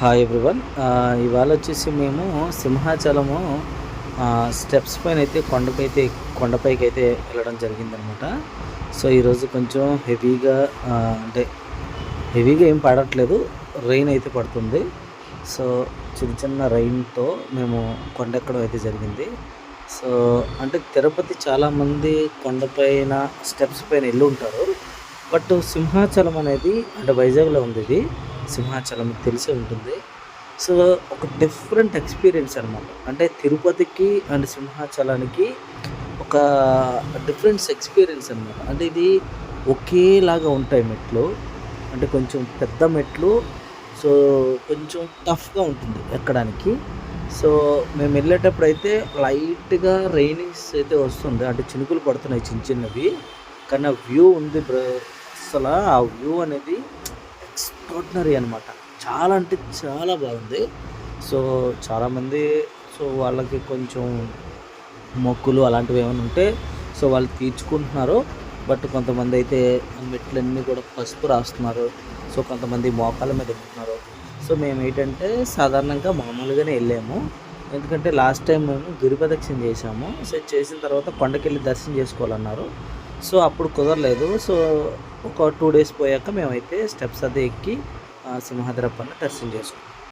Hi everyone ఇవాళ వచ్చేసి మేము సింహాచలము స్టెప్స్ పైన అయితే కొండకైతే కొండపైకి అయితే వెళ్ళడం జరిగిందనమాట. సో ఈరోజు కొంచెం హెవీగా అంటే హెవీగా ఏం పడట్లేదు. రెయిన్ అయితే పడుతుంది. సో చిన్న చిన్న రెయిన్తో మేము కొండ ఎక్కడం అయితే జరిగింది. సో అంటే తిరుపతి చాలామంది కొండపైన స్టెప్స్ పైన వెళ్ళి ఉంటారు. బట్ సింహాచలం అనేది అంటే వైజాగ్లో ఉంది ఇది. సింహాచలం తెలిసే ఉంటుంది. సో ఒక డిఫరెంట్ ఎక్స్పీరియన్స్ అనమాట అంటే తిరుపతికి అండ్ సింహాచలానికి ఒక డిఫరెన్స్ ఎక్స్పీరియన్స్ అనమాట అంటే ఇది ఒకేలాగా ఉంటాయి మెట్లు. అంటే కొంచెం పెద్ద మెట్లు. సో కొంచెం టఫ్గా ఉంటుంది ఎక్కడానికి. సో మేము వెళ్ళేటప్పుడు అయితే లైట్గా రైనింగ్స్ అయితే వస్తుంది. అంటే చినుకులు పడుతున్నాయి చిన్న చిన్నవి. కానీ ఆ వ్యూ ఉంది బ్రో. అసలు ఆ వ్యూ అనేది ఎక్స్ట్రాడినరీ అనమాట చాలా అంటే చాలా బాగుంది. సో చాలామంది సో వాళ్ళకి కొంచెం మొక్కులు అలాంటివి ఏమైనా ఉంటే సో వాళ్ళు తీర్చుకుంటున్నారు. బట్ కొంతమంది అయితే మెట్లన్నీ కూడా పసుపు రాస్తున్నారు. సో కొంతమంది మోకాల మీద ఎక్కుతున్నారు సో మేము ఏంటంటే సాధారణంగా మామూలుగానే వెళ్ళాము. ఎందుకంటే లాస్ట్ టైం మేము గిరి ప్రదక్షిణ చేసాము సో చేసిన తర్వాత కొండకెళ్ళి దర్శనం చేసుకోవాలన్నారు. సో అప్పుడు కుదరలేదు. సో ఒక టూ డేస్ పోయాక మేమైతే స్టెప్స్ అది ఎక్కి ఆ, సింహాద్రప్పని దర్శనం చేసుకున్నాం.